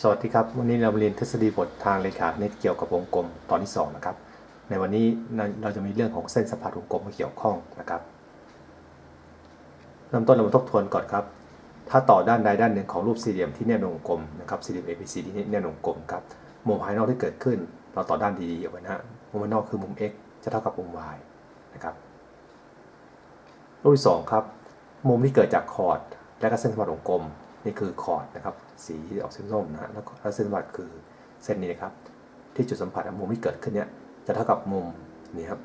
สวัสดีครับวันนี้เราเรียนทฤษฎีบททางเลขาคณิตเกี่ยวกับวงกลมตอนที่2นะครับในวันนี้เราจะมีเรื่องของเส้นสัมพัทธ์วงกลมมาเกี่ยวข้องนะครับเริ่มต้นเรามาทบทวนก่อนครับ ถ้าต่อด้านใดด้านหนึ่งของรูปสี่เหลี่ยมที่แนบวงกลมนะครับสี่เหลี่ยม ABC ที่แนบวงกลมครับมุมภายนอกที่เกิดขึ้น เราต่อด้านดีๆเอาไว้นะฮะมุมภายนอกคือมุม x จะเท่ากับมุม y นะครับรูปที่2ครับมุมที่เกิดจากคอร์ดและก็เส้นสัมพัทธ์วงกลม นี่คือคอร์ดนะครับ สีที่ออกส้มๆนะฮะแล้วเส้นสัมผัสคือเส้นนี้นะครับ ที่จุดสัมผัสมุมที่เกิดขึ้นเนี้ยจะเท่ากับมุมนี่ครับ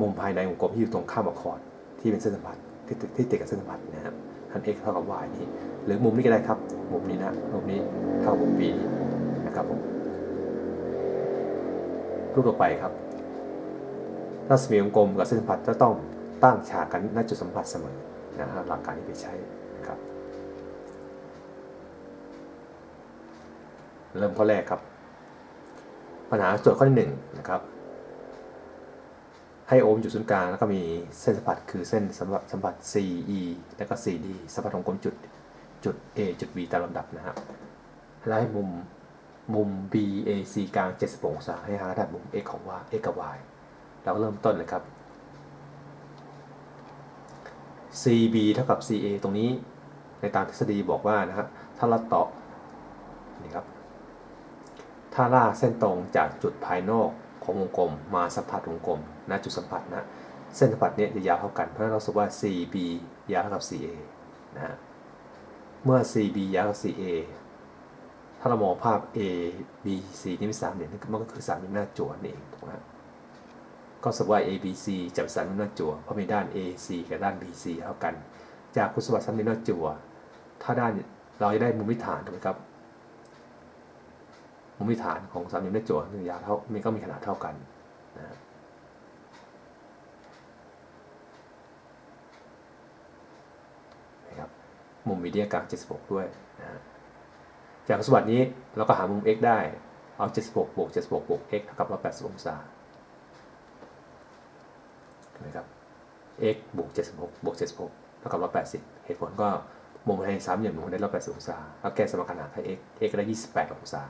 มุมภายในวงกลมที่อยู่ตรงข้ามกับคอร์ดที่เป็นเส้นสัมผัสที่ติดที่ติดกับเส้นสัมผัสนะครับทัน x เท่ากับ y นี้ หรือมุมนี้ก็ได้ครับ มุมนี้นะมุมนี้เท่ากับมุม b นะครับผมรูปต่อไปครับรัศมีวงกลมกับเส้นสัมผัสจะต้องตั้งฉากกันณจุดสัมผัสเสมอนะฮะหลักการนี้ไปใช้นะครับ เริ่มข้อแรกครับ ปัญหาโจทย์ข้อที่หนึ่งนะครับ ให้โอมอยู่ศูนย์กลางแล้วก็มีเส้นสัมผัสคือเส้นสัมผัสสัมผัส CE แล้วก็ CD สัมผัสของกลมจุดจุด A จุด B ตามลำดับนะครับแล้วให้มุมมุม BAC กลาง70องศาให้หาระดับมุม x ของ y x กับ y เราก็เริ่มต้นเลยครับ CB เท่ากับ CA ตรงนี้ในตามทฤษฎีบอกว่านะครับถ้าเราต่อบ ถ้าลากเส้นตรงจากจุดภายนอกของวงกลม มาสัมผัสวงกลมณจุดสัมผัสนะเส้นสัมผัสเนี้จะยาวเท่ากันเพราะเราสมว่า CB ยาวเท่ากับ CA นะเมื่อ CB ยาวเท่ากับ CA ถ้าเรามองภาพ A B C นี่เป็นสามเหลี่ยมมันก็คือสามเหลี่ยมหน้าจั่วนี่เองถูกไหมก็สมว่า A B C จะเป็นสามเหลี่ยมหน้าจั่วเพราะมีด้าน A C กับด้าน B C เท่ากัน จากคุณสมบัติสามเหลี่ยมหน้าจั่วถ้าด้านเราจะได้มุมวิฐานถูกไหมครับ มุมิฐานของสามเหลี่ยมหน้าจั่วหนึ่งยาวเท่ามันก็มีขนาดเท่ากันนะนะครับมุมมีเดียกลาง76 ด้วยนะจากสมบัตินี้เราก็หามุม x ได้เอา 76บวก76บวก x เท่ากับ180องศาเห็นไหมครับ x บวก76บวก76เท่ากับ180 เหตุผลก็มุมในสามเหลี่ยมมุมได้180องศาแล้วแก้สมการหาให้ x x ได้ 28 องศา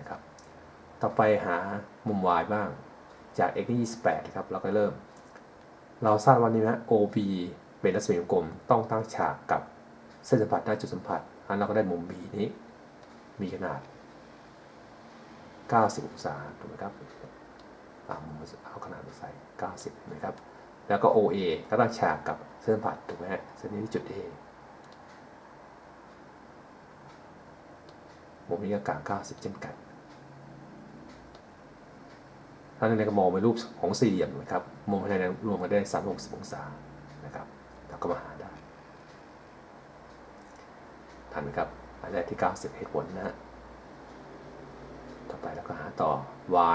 นะครับ ต่อไปหามุม y บ้าง จาก x ที่28ครับ เราก็เริ่ม เราทราบวันนี้นะ OB เป็นรัศมีวงกลม ต้องตั้งฉากกับเส้นสัมผัสหน้าจุดสัมผัสอันเราก็ได้มุม B นี้ มีขนาด 90 องศาถูกไหมครับเอาเอาขนาดมาใส่ 90 นะครับ แล้วก็ OA ก็ตั้งฉากกับเส้นสัมผัสถูกไหมฮะเส้นนี้ที่จุด A มุมนี้ก็กลาง 90 เช่นกันถ้าในกระมองเป็นรูปของสี่เหลี่ยมนะครับมุมภายในรวมกันได้ 360 องศานะครับเราก็มาหาได้ทันไหมครับอันแรกที่ 90 เหตุผลนะฮะต่อไปเราก็หาต่อ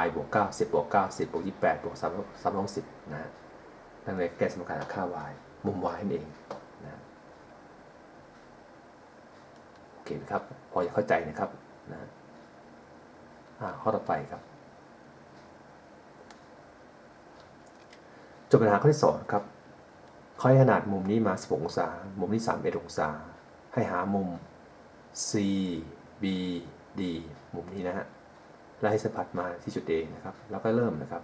y บวก 90 บวก 90 บวก 28 บวก3 310นะฮะนั่นเลยแก้สมการหาค่า y มุม y นั่นเอง นะโอเครับ พอจะเข้าใจนะครับนะข้อต่อไปครับจบปัญหาข้อที่2ครับเขาให้ขนาดมุมนี้มา10องศา มุมนี้31องศา ให้หามุม C B D มุมนี้นะฮะ แล้วให้สัมผัสมาที่จุด A นะครับ แล้วก็เริ่มนะครับ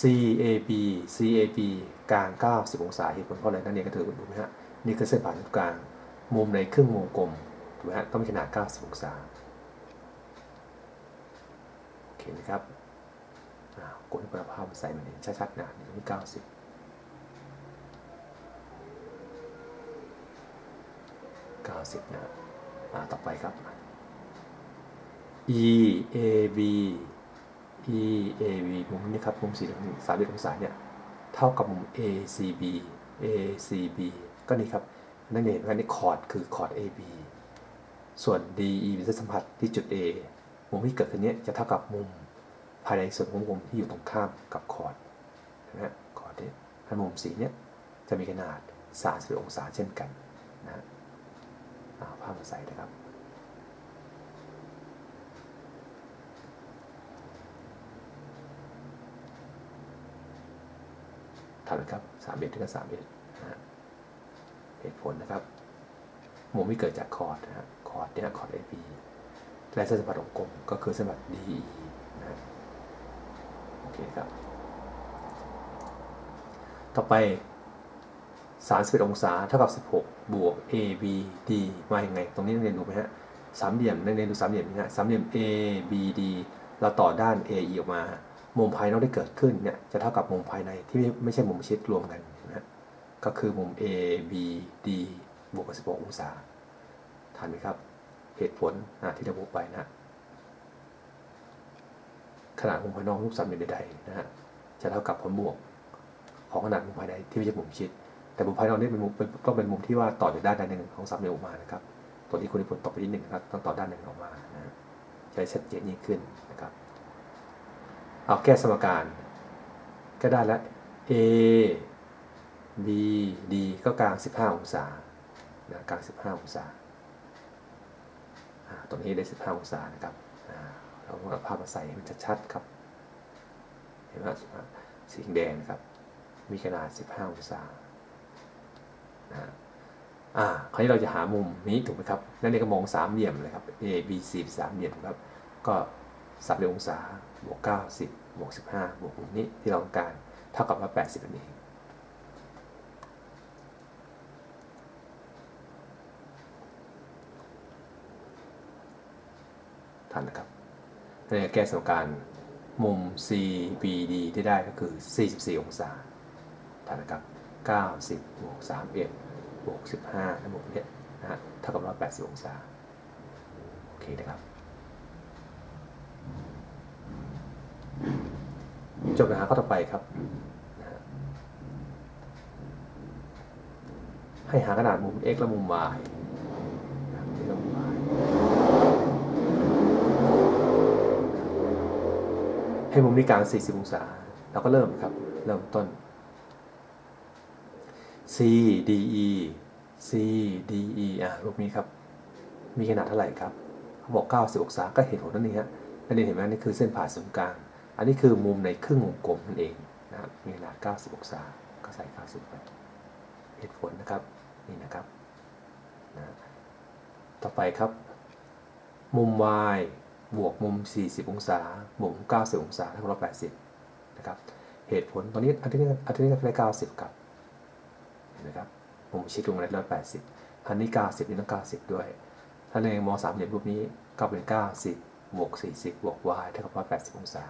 C A B C A B กลาง 90 องศา เหตุผลเพราะอะไรนั่นเองก็ถือดูไหมฮะ นี่คือเส้นผ่านศูนย์กลางมุมในครึ่งวงกลมถูกไหมฮะต้องมีขนาด 90 องศาโอเคนะครับกดประภาพใส่มันเห็นชัดๆนะนี่ตรงนี้90 90นะต่อไปครับ E A B E A B มุมนี้ครับ มุมสี่สามเหลี่ยมองศาเนี่ย เท่ากับมุม A C B A C B ก็นี่ครับนั่นเองว่านี่คอร์ดคือคอร์ด A B ส่วน D E เป็นเส้นสัมผัสที่จุด A มุมที่เกิดขึ้นนี้จะเท่ากับมุมภายในส่วนของวงที่อยู่ตรงข้ามกับคอร์ดนะฮะคอร์ดนี้ถ้ามุมสีเนี้ยจะมีขนาด30องศาเช่นกันนะฮะภาพมาใส่นะครับทันไหมครับ3เอ็ดถึง3เอ็ดนะ เหตุผลนะครับมุมที่เกิดจากคอร์ดนะคอร์ดเนี่ยคอร์ด AB และเส้นสัมผัสวงกลมก็คือเส้นสัมผัส DE นะโอเคครับ ต่อไป 31 องศาเท่ากับ 16 บวก AB D มาอย่างไง ตรงนี้นักเรียนดูไหมฮะสามเหลี่ยมนักเรียนดูสามเหลี่ยมนี่ฮะสามเหลี่ยม A B D เราต่อด้าน AE ออกมา มุมภายนอกที่เกิดขึ้นเนี่ยจะเท่ากับมุมภายในที่ไม่ใช่มุมชิดรวมกัน ก็คือมุม A B D บวกกับ16องศาทันไหมครับ เหตุผลที่ราบอกไปนะขนาดมุมภายนอกรูปสามเหลี่ยมใดๆนะฮะจะเท่ากับผลบวก ของขนาดมุมภายในที่ไม่ใช่มุมชิด แต่มุมภายนอกนี่เป็นมุมต้องเป็นมุมที่ว่าต่อจากด้านใดหนึ่งของสามเหลี่ยมออกมานะครับตัวที่คุณนิพนธ์ตกไปที่หนึ่งนะครับต้องต่อด้านหนึ่งออกมานะใช้ชัดเจนยิ่งขึ้นนะครับเอาแก้สมการก็ได้แล้ว A B D ก็กลาง 15 องศานะกลาง 15 องศา ตรงนี้ได้ 15 องศานะครับเราเอาภาพมาใส่มันจะชัดครับ เห็นไหมสีแดงครับ มีขนาด 15 องศานะอ่า คราวนี้เราจะหามุมนี้ถูกไหมครับนั่นเองก็มองสามเหลี่ยมเลยครับ A B C สามเหลี่ยมครับ ก็สับเหลี่ยมองศา บวก 90 บวก 15 บวกมุมนี้ที่เราต้องการ เท่ากับว่า 80นั่นเอง ทันนะครับในแก้สมการมุม CBD ที่ได้ก็คือ 44 องศาทันนะครับ90บวก31บวก15นะบวกเนี่ยนะฮะเท่ากับ180 องศา โอเคนะครับ จบปัญหาข้อต่อไปครับ ให้หาขนาดมุม x และมุม y ที่มุม y ให้มุมนี้กลาง 40 องศา เราก็เริ่มครับ เริ่มต้น C D E C D E อะรูปนี้ครับ มีขนาดเท่าไหร่ครับเขาบอก 90 องศา ก็เห็นผลนั่นเองฮะนั่นเองเห็นไหมนี่คือเส้นผ่าศูนย์กลาง อันนี้คือมุมในครึ่งวงกลมนั่นเองนะครับมีขนาด 90 องศา ก็ใส่ 90 ไปเหตุผลนะครับ นี่นะครับนะต่อไปครับ มุม y บวกมุม 40 องศา บวกมุม 90 องศาเท่ากับ180 นะครับ เหตุผลตอนนี้อันนี้อันนี้ก็ได้90 ครับเห็นไหมครับ มุมชิดลงมาได้180 อันนี้ 90 นี่ต้อง 90 ด้วย ถ้าในม3เหลี่ยมรูปนี้ก็เป็น 90 บวก 40 บวก y เท่ากับ180 องศา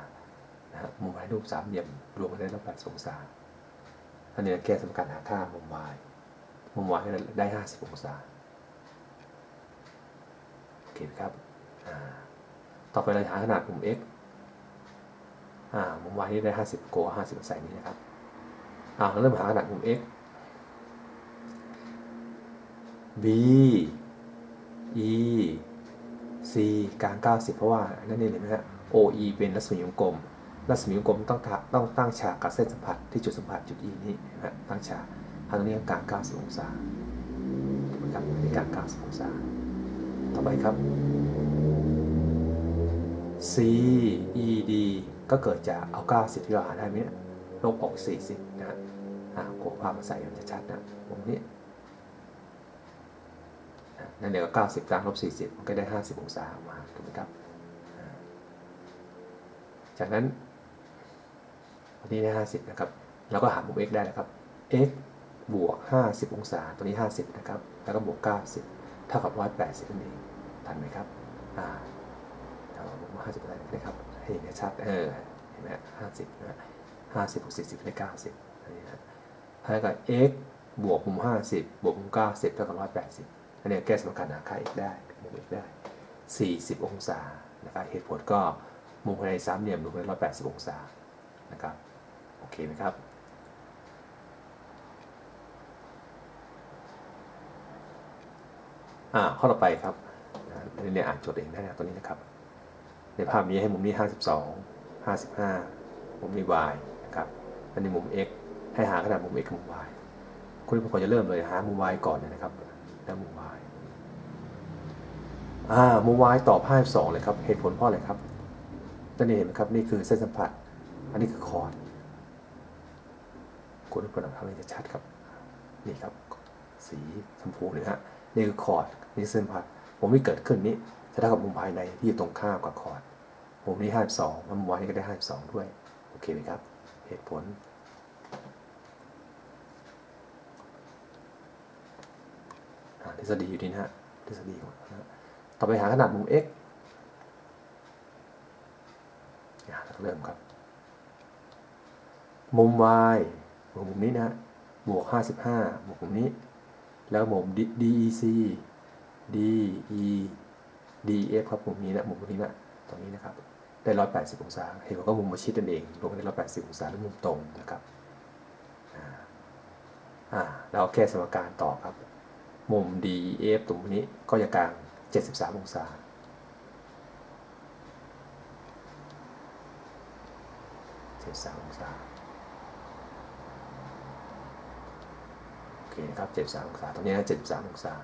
นะฮะ มุมในรูปสามเหลี่ยมรวมกันได้180 องศา อันนี้แก้สมการหาค่ามุม y มุม y ได้ 50 องศา โอเคครับ ต่อไปเราหาขนาดมุม x อ่ามุม y นี่ได้ 50โก50ใส่นี้นะครับอ่าเราเริ่มหาขนาดมุม x b e c กลาง 90 เพราะว่านั่นเองเห็นไหมฮะ OE เป็นรัศมีวงกลม รัศมีวงกลมต้องต้องตั้งฉากกับเส้นสัมผัสที่จุดสัมผัสจุด E นี้นะตั้งฉากทางตรงนี้กลาง 90 องศาถูกไหมครับนี่กลาง 90 องศา ต่อไปครับ C E D ก็เกิดจากเอา 90 ที่เราหาได้ไหมลบออก 40 นะฮะอ่าโกภาพมาใส่มันจะชัดนะตรงนี้นั่นเดี๋ยวก็90กลางลบ 40 มันก็ได้ 50 องศาออกมาถูกไหมครับ จากนั้นวันนี้ได้ 50 นะครับ เราก็หามุม x ได้แล้วครับ x บวก 50 องศา ตัวนี้ 50 นะครับ แล้วก็บวก 90 เท่ากับ 180นั่นเองทันไหมครับ อ่า เราบวก50อะไรนะครับให้เห็นชัดเออเห็นไหม50นะ50บวก40ได้90อันนี้นะแล้วก็ x บวกมุม50บบวกมุม90เท่ากับ180อันนี้แก้สมการหาค่า x ได้มุม x ได้40องศานะครับเหตุผลก็มุมภายในสามเหลี่ยมรวมเป็น180องศานะครับโอเคไหมครับอ่าข้อต่อไปครับอันนี้อ่านโจทย์เองได้นะตัวนี้นะครับ ในภาพนี้ให้มุมนี้ 52 55 มุมนี้ y นะครับอันนี้มุม x ให้หาขนาดมุม x กับมุม y คุณผมก็จะเริ่มเลยหามุม y ก่อนนะครับแล้วมุม y อ่ามุม y ตอบ52เลยครับ เหตุผลเพราะอะไรครับนั่นเห็นไหมครับ นี่คือเส้นสัมผัส อันนี้คือคอร์ดคุณทุกคนทำให้จะชัดครับ นี่ครับ สีชมพูเลยฮะ นี่คือคอร์ด นี่เส้นผ่ามุมที่เกิดขึ้นนี้จะเท่ากับมุมภายในที่อยู่ตรงข้ามกับคอร์ด มุมนี้52มุมวายนี่ก็ได้52ด้วย โอเคไหมครับ เหตุผล ทฤษฎีอยู่นี่นะฮะ ทฤษฎีนะต่อไปหาขนาดมุม x เริ่มครับ มุม y มุมนี้นะบวก 55 บวกมุมนี้ แล้วมุม DEC DE DF ครับมุมนี้นะมุมนี้นะ ตรงนี้นะครับได้180องศา เห็นว่าก็มุมมาชิดนั่นเองรวมได้180องศาหรือมุมตรงนะครับอ่าเราแก้สมการต่อครับ มุม DEF ตรงนี้ก็จะกลาง73องศา73องศาโอเคนะครับ73องศาตรงนี้นะ73องศา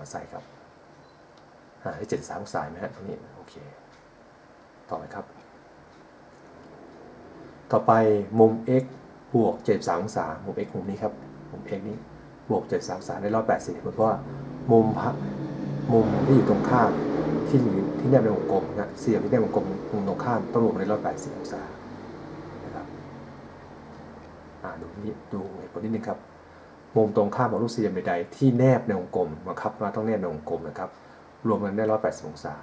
มาใส่ครับอ่าได้73องศาไหมฮะตรงนี้โอเค ต่อไปครับ ต่อไปมุม x บวก73องศามุม x มุมนี้ครับ มุม x นี้บวก7 3 3ได้180เพราะว่ามุมพักมุมที่อยู่ตรงข้ามที่อยู่ที่แนบในวงกลมนะเสียมที่แนบวงกลมมุมตรงข้ามต้องรวมได้180องศานะครับอ่าดูนี้ดูเหตุผลนิดนึงครับ มุมตรงข้ามของลูกสี่เหลี่ยมใดๆที่แนบในวงกลมบังคับว่าต้องแนบในวงกลมนะครับ รวมกันได้ 180 องศา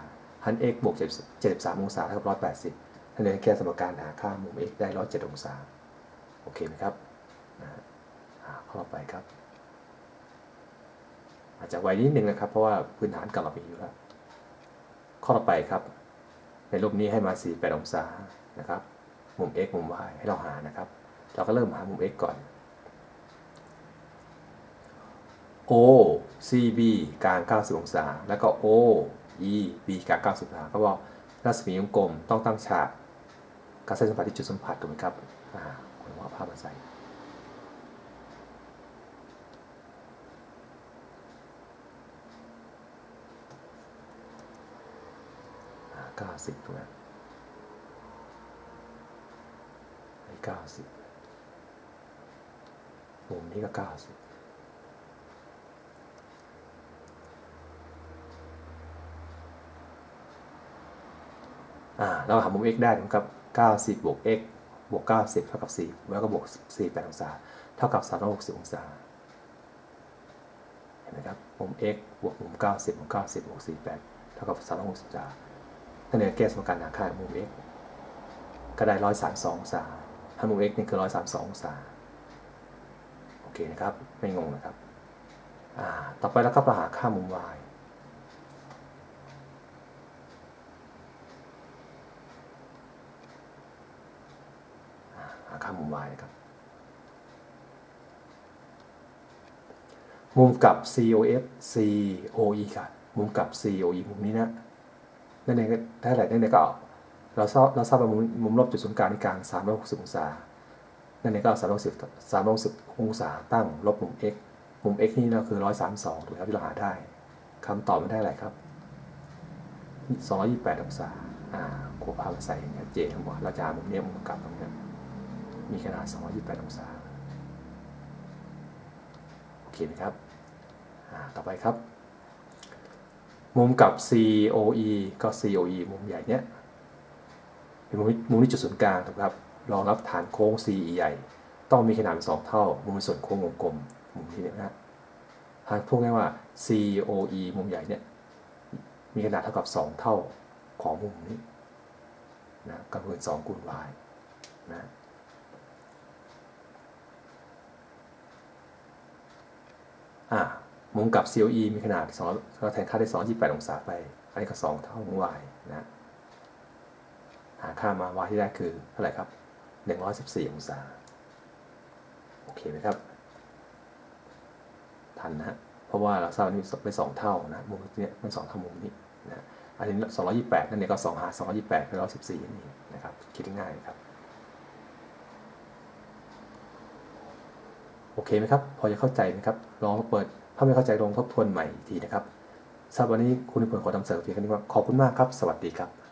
หัน x บวก 73 องศาเท่ากับ 180ถ้าเรียนแค่สมการหาค่ามุม x ได้ 107 องศา โอเคไหมครับข้อต่อไปครับ อาจจะไวนิดนึงนะครับ เพราะว่าพื้นฐานกับเรามีอยู่แล้ว ข้อต่อไปครับ ในรูปนี้ให้มา 48 องศานะครับ มุม x มุม y ให้เราหานะครับ เราก็เริ่มหามุม x ก่อน O CB กลาง 90 องศา แล้วก็ O E B กลาง 90 องศาก็บอกรัศมีวงกลมต้องตั้งฉากกับเส้นสัมผัสที่จุดสัมผัสถูกไหมครับอ่าคุณว่าภาพมาใส่เก้าสิบตรงนั้นไอ้เก้าสิบมุมนี้ก็เก้าสิบ เราหามุม x ได้นะครับ90บวก x บวก 90 เท่ากับ 4 แล้วก็บวก 48 องศา เท่ากับ 360 องศา เห็นไหมครับ มุม x บวกมุม 90 มุม 90 บวก 48 เท่ากับ 360 องศาถ้าเนี่ยแก้สมการหาค่ามุม x ก็ได้ 132 องศาถ้ามุม x นี่คือ 132 องศา โอเคนะครับ ไม่งงนะครับ ต่อไปแล้วก็มาหาค่ามุม y หาค่ามุม y นะครับ มุมกับ COF COE ค่ะ มุมกับ COE มุมนี้นะนั่นเองถ้าไหนนั่นเองก็เราทราบเราทราบว่ามุมมุมรอบจุดศูนย์กลางในกลาง360 องศา นั่นเองก็360 360องศาตั้งลบมุม x มุม x นี่เราคือ 132ถูกครับที่เราหาได้คำตอบมันได้อะไรครับ228องศาอ่าครูพามาใส่อย่างเงี้ยเจทั้งหมดเราจะหามุมนี้มุมกลับตรงนี้มีขนาด228องศา เคไหมครับ ต่อไปครับ มุมกับ COE ก็ COE มุมใหญ่เนี้ยเป็นมุมมุมที่จุดศูนย์กลางถูกครับ รองรับฐานโค้ง CE ใหญ่ ต้องมีขนาดเป็นสองเท่า มุมส่วนโค้งวงกลม มุมที่นี้นะหากพูดง่ายว่า COE มุมใหญ่เนี่ยมีขนาดเท่ากับ 2 เท่าของมุมนี้นะกำเนิด2คูณ y นะ อ่ามุมกับ COE มีขนาด2เราแทนค่าได้228องศาไป อันนี้ก็ 2 เท่าของ y นะหาค่ามา y ที่ได้คือเท่าไหร่ครับ 114 องศา โอเคไหมครับ ทันนะฮะเพราะว่าเราทราบว่านี่เป็น2เท่านะ มุมนี้เป็น2เท่ามุมนี้นะ อันนี้ 228 นั่นเนี่ยก็2หา228เป็น114นี่นะครับ คิดง่ายครับ โอเคไหมครับ พอจะเข้าใจไหมครับ ลองมาเปิด ถ้าไม่เข้าใจลองทบทวนใหม่อีกทีนะครับสำหรับวันนี้คุณนิพนธ์ขอทำเสริมเพียงแค่นี้ครับขอบคุณมากครับ สวัสดีครับ